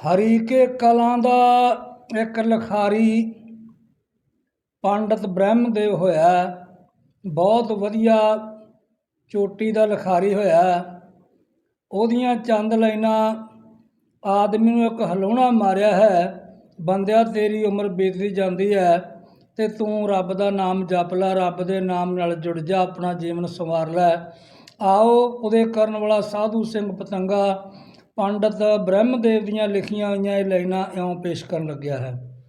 ਹਰੀ ਕੇ ਕਲਾਂ ਦਾ ਇੱਕ ਲਿਖਾਰੀ ਪੰਡਤ ਬ੍ਰਹਮਦੇਵ ਹੋਇਆ। ਬਹੁਤ ਵਧੀਆ ਚੋਟੀ ਦਾ ਲਿਖਾਰੀ ਹੋਇਆ। ਉਹਦੀਆਂ ਚੰਦ ਲਾਈਨਾਂ ਆਦਮੀ ਨੂੰ ਇੱਕ ਹਲੂਣਾ ਮਾਰਿਆ ਹੈ। ਬੰਦਿਆ, ਤੇਰੀ ਉਮਰ ਬੀਤਦੀ ਜਾਂਦੀ ਹੈ ਤੇ ਤੂੰ ਰੱਬ ਦਾ ਨਾਮ ਜਪ ਲੈ, ਰੱਬ ਦੇ ਨਾਮ ਨਾਲ ਜੁੜ ਜਾ, ਆਪਣਾ ਜੀਵਨ ਸੰਵਾਰ ਲੈ। ਆਓ, ਉਹਦੇ ਕਰਨ ਵਾਲਾ ਸਾਧੂ ਸਿੰਘ ਪਤੰਗਾ ਪੰਡਤ ਬ੍ਰਹਮਦੇਵ ਦੀਆਂ ਲਿਖੀਆਂ ਹੋਈਆਂ ਇਹ ਲਾਈਨਾਂ ਇਉਂ ਪੇਸ਼ ਕਰਨ ਲੱਗਿਆ ਹੈ।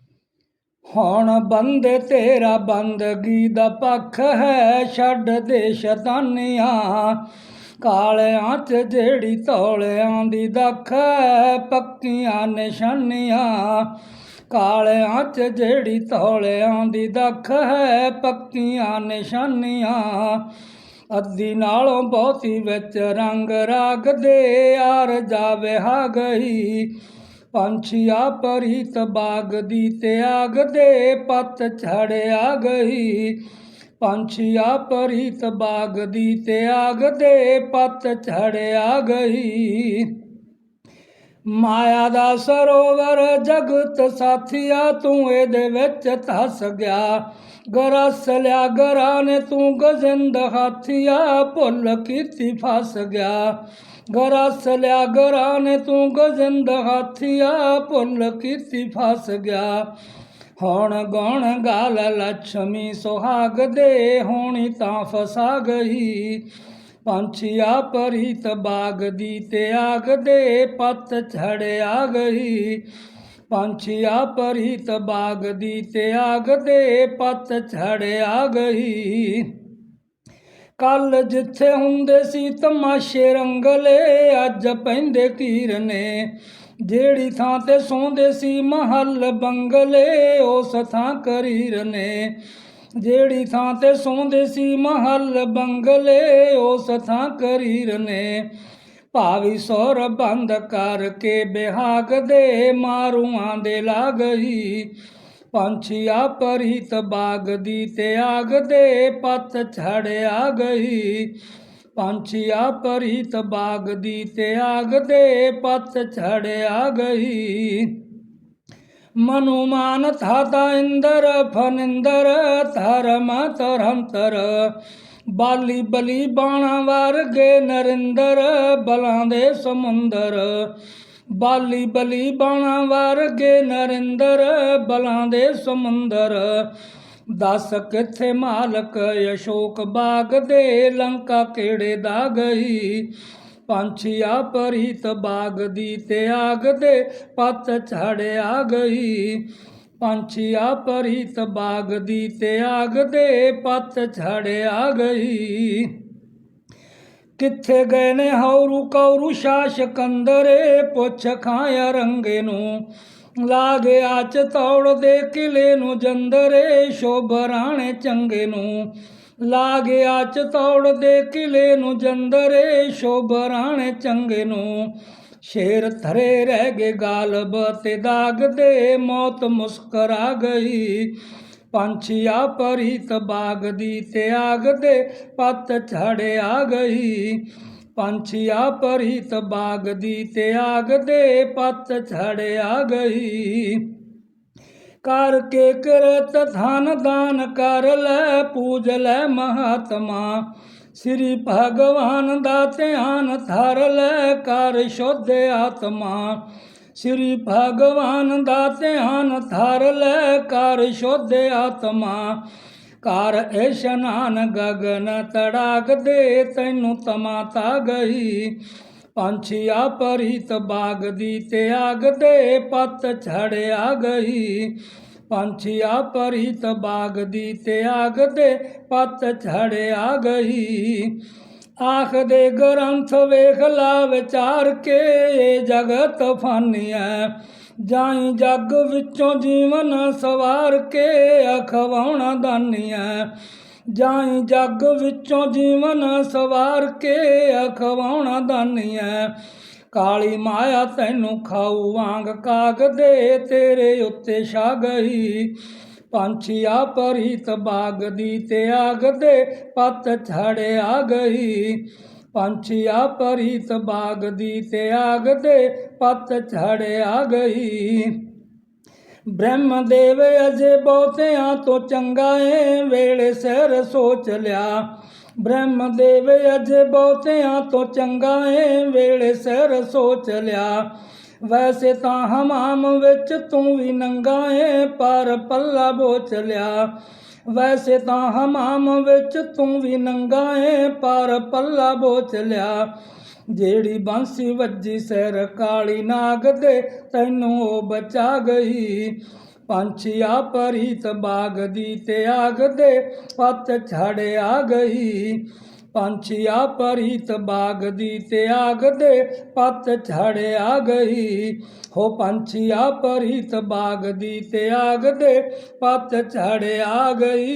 ਹੁਣ ਬੰਦੇ ਤੇਰਾ ਬੰਦਗੀ ਦਾ ਪੱਖ ਹੈ, ਛੱਡ ਦੇ ਸ਼ੈਤਾਨੀਆਂ। ਕਾਲਿਆਂ 'ਚ ਜਿਹੜੀ ਧੌਲਿਆਂ ਦੀ ਦੱਖ ਹੈ, ਪੱਕੀਆਂ ਨਿਸ਼ਾਨੀਆਂ। ਕਾਲਿਆਂ 'ਚ ਜਿਹੜੀ ਤੌਲਿਆਂ ਦੀ ਦੱਖ ਹੈ, ਪੱਕੀਆਂ ਨਿਸ਼ਾਨੀਆਂ। ਅੱਧੀ ਨਾਲੋਂ ਬਹੁਤੀ ਵਿੱਚ ਰੰਗ ਰਾਗ ਦੇ ਆਰ ਜਾਵੇ ਹਾ। ਗਈ ਪੰਛੀਆ ਪਰੀਤ ਬਾਗ ਦੀ ਤਿਆਗ ਦੇ ਪੱਤ ਛੜਿਆ ਗਈ ਪੰਛੀਆ ਪਰੀਤ ਬਾਗ ਦੀ ਤਿਆਗ ਦੇ ਪੱਤ ਛੜਿਆ ਗਈ ਮਾਇਆ ਦਾ ਸਰੋਵਰ ਜਗਤ ਸਾਥੀਆ, ਤੂੰ ਇਹਦੇ ਵਿੱਚ ਧਸ ਗਿਆ। ਗਰਸ ਲਿਆ, ਗਰਾਂ ਨੇ ਤੂੰ ਗਜ਼ਿੰਦ ਹਾਥੀਆ, ਭੁੱਲ ਕੀਤੀ ਫਸ ਗਿਆ। ਗਰਸ ਲਿਆ, ਗਰਾਂ ਨੇ ਤੂੰ ਗਜ਼ਿੰਦ ਹਾਥੀਆ, ਭੁੱਲ ਕੀਤੀ ਫਸ ਗਿਆ। ਹੁਣ ਗਉਣ ਗਾਲ ਲక్ష్ਮੀ ਸੁਹਾਗ ਦੇ ਹੋਣੀ ਤਾਂ ਫਸਾ ਗਈ। ਪੰਛੀਆ ਪਰੀਤ ਬਾਗ ਦੀ ਤਿਆਗ ਦੇ ਪੱਤ ਛੜਿਆ ਗਈ ਪੰਛੀਆ ਪਰੀਤ ਬਾਗ ਦੀ ਤਿਆਗ ਦੇ ਪੱਤ ਛੜਿਆ ਗਈ ਕੱਲ ਜਿੱਥੇ ਹੁੰਦੇ ਸੀ ਤਮਾਸ਼ੇ ਰੰਗਲੇ, ਅੱਜ ਪੈਂਦੇ ਕੀਰ ਨੇ ਜਿਹੜੀ ਥਾਂ ਤੇ ਸੌਂਦੇ ਸੀ ਮਹੱਲ ਬੰਗਲੇ, ਉਸ ਥਾਂ ਕਰੀਰ ਨੇ ਜਿਹੜੀ ਥਾਂ ਤੇ ਸੌਂਦੇ ਸੀ ਮਹੱਲ ਬੰਗਲੇ ਉਸ ਥਾਂ ਕਰੀਰ ਨੇ। ਭਾਵੀ ਸੌਰ ਬੰਦ ਕਰਕੇ ਬਿਹਾਗ ਦੇ ਮਾਰੂਆਂ ਦੇ ਲਾ ਗਈ ਪੰਛੀਆ ਪਰੀਤ ਬਾਗ ਦੀ ਤਿਆਗ ਦੇ ਪੱਤ ਛੜਿਆ ਗਈ। ਪੰਛੀਆ ਪਰੀਤ ਬਾਗ ਦੀ ਤਿਆਗ ਦੇ ਪੱਤ ਛੜਿਆ ਗਈ। ਮਨੁਮਾਨ ਥਾਤਾ ਇੰਦਰ, ਫਨਿੰਦਰ ਧਰਮ ਧਰੰਤਰ ਬਾਲੀ ਬਲੀ ਬਾਣਾ ਵਰਗੇ ਨਰਿੰਦਰ, ਬਲਾਂ ਦੇ ਸਮੁੰਦਰ। ਬਾਲੀ ਬਲੀ ਬਾਣਾ ਵਰਗੇ ਨਰਿੰਦਰ, ਬਲਾਂ ਦੇ ਸਮੁੰਦਰ। ਦੱਸ ਕਿੱਥੇ ਮਾਲਕ, ਅਸ਼ੋਕ ਬਾਗ ਦੇ ਲੰਕਾ ਕਿਹੜੇ ਦਾ ਗਈ? ਪੰਛੀਆ ਪਰੀਤ ਬਾਗ ਦੀ ਤਿਆਗ ਦੇ ਪੱਤ ਛੜਿਆ ਗਈ। ਪੰਛੀਆ ਪਰੀਤ ਬਾਗ ਦੀ ਤਿਆਗ ਦੇ ਪੱਤ ਛੜਿਆ ਗਈ। ਕਿੱਥੇ ਗਏ ਨੇ ਹੌਰੂ ਕੌਰੂ ਸ਼ਾਸ਼ਕੰਦਰੇ ਪੁੱਛ ਖਾਇਆ ਰੰਗੇ ਨੂੰ। ਲਾਗਿਆ ਚਤੌੜ ਦੇ ਕਿਲੇ ਨੂੰ ਜੰਦਰੇ। ਸ਼ੋਭਰਾਣੇ ਚੰਗੇ ਨੂੰ। ਲਾ ਗਿਆ ਚਤੌੜ ਦੇ ਕਿਲੇ ਨੂੰ ਜੰਦਰੇ ਸ਼ੋਭਰਾਣੇ ਚੰਗੇ ਨੂੰ। ਸ਼ੇਰ ਥਰੇ ਰਹਿ ਗਏ ਗਾਲਬ ਤੇ ਦਾਗ ਦੇ ਮੌਤ ਮੁਸਕਰਾ ਗਈ। ਪੰਛੀਆ ਪਰੀਤ ਬਾਗ ਦੀ ਤਿਆਗ ਦੇ ਪੱਤ ਛੜਿਆ ਗਈ। ਪੰਛੀਆ ਪਰੀਤ ਬਾਗ ਦੀ ਤਿਆਗ ਦੇ ਪੱਤ ਛੜਿਆ ਗਈ। ਕਰ ਕੇ ਕਰਤ ਧਨ ਦਾਨ ਕਰ ਲੈ ਪੂਜ ਲੈ ਮਹਾਤਮਾ ਸ੍ਰੀ ਭਗਵਾਨ ਦਾ ਧਿਆਨ ਧਰ ਲੈ ਕਰ ਸ਼ੁੱਧ ਆਤਮਾ ਸ੍ਰੀ ਭਗਵਾਨ ਦਾ ਧਿਆਨ ਧਰ ਲੈ ਕਰ ਸ਼ੁੱਧ ਆਤਮਾ ਕਰ ਇਸ਼ਨਾਨ ਗਗਨ ਤੜਾਕ ਦੇ ਤੈਨੂੰ ਤਮਾਤਾ ਗਈ ਪੰਛੀਆ ਪਰੀਤ ਬਾਗ ਦੀ ਤਿਆਗ ਦੇ ਪੱਤ ਛੜਿਆ ਗਈ। ਪੰਛੀਆ ਪਰੀਤ ਬਾਗ ਦੀ ਤਿਆਗ ਦੇ ਪੱਤ ਛੜਿਆ ਗਈ। ਆਖ ਦੇ ਗ੍ਰੰਥ ਵੇਖ ਲਾ ਵਿਚਾਰ ਕੇ ਇਹ ਜਗਤ ਫਾਨੀਐ। ਜਾਈ ਜੱਗ ਵਿੱਚੋਂ ਜੀਵਨ ਸਵਾਰ ਕੇ, ਅਖਵਾਉਣਾ ਦਾਨੀਐ। ਜਾਈ ਜੱਗ ਵਿੱਚੋਂ ਜੀਵਨ ਸਵਾਰ ਕੇ ਅਖਵਾਉਣਾ ਦਾਨੀ ਦਾਨੀਐ ਕਾਲੀ ਮਾਇਆ ਤੈਨੂੰ ਖਾਊ ਵਾਂਗ ਕਾਗ ਦੇ ਤੇਰੇ ਉੱਤੇ ਛਾ ਗਈ ਪੰਛੀਆ ਪਰੀਤ ਬਾਗ ਦੀ ਤਿਆਗ ਦੇ ਪੱਤ ਆ ਗਈ। ਪੰਛੀਆ ਪਰੀਤ ਬਾਗ ਦੀ ਤੇ ਆਗ ਦੇ ਪੱਤ ਝੜ ਆ ਗਈ। ਬ੍ਰਹਮ ਦੇਵ ਅਜੇ ਬਹੁਤਿਆਂ ਤੋਂ ਚੰਗਾ ਏ, ਵੇਲੇ ਸਿਰ ਸੋਚ ਲਿਆ। ਬ੍ਰਹਮ ਦੇਵ ਅਜੇ ਬਹੁਤਿਆਂ ਤੋਂ ਚੰਗਾ ਏ, ਵੇਲੇ ਸਿਰ ਸੋਚ ਲਿਆ। ਵੈਸੇ ਤਾਂ ਹਮਾਮ ਵਿੱਚ ਤੂੰ ਵੀ ਨੰਗਾ ਏ, ਪਰ ਪੱਲਾ ਬੋਚ ਲਿਆ। ਵੈਸੇ ਤਾਂ ਹਮਾਮ ਵਿੱਚ ਤੂੰ ਵੀ ਨੰਗਾ ਏ, ਪਰ ਪੱਲਾ ਬੋਚ ਲਿਆ। ਜਿਹੜੀ ਬਾਂਸੀ ਵੱਜੀ ਸਿਰ ਕਾਲੀ ਨਾਗ ਦੇ ਤੈਨੂੰ ਉਹ ਬਚਾ ਗਈ। ਪੰਛੀਆ ਪਰੀਤ ਬਾਗ ਦੀ ਤੇ ਆਗ ਦੇ ਪੱਤ ਝੜ ਆ ਗਈ। ਪੰਛੀਆ ਪਰੀਤ ਬਾਗ ਦੀ ਤੇ ਆਗ ਦੇ ਪੱਤ ਝੜ ਆ ਗਈ। ਹੋ ਪੰਛੀਆ ਪਰੀਤ ਬਾਗ ਦੀ ਤੇ ਆਗ ਦੇ ਪੱਤ ਝੜ ਆ ਗਈ।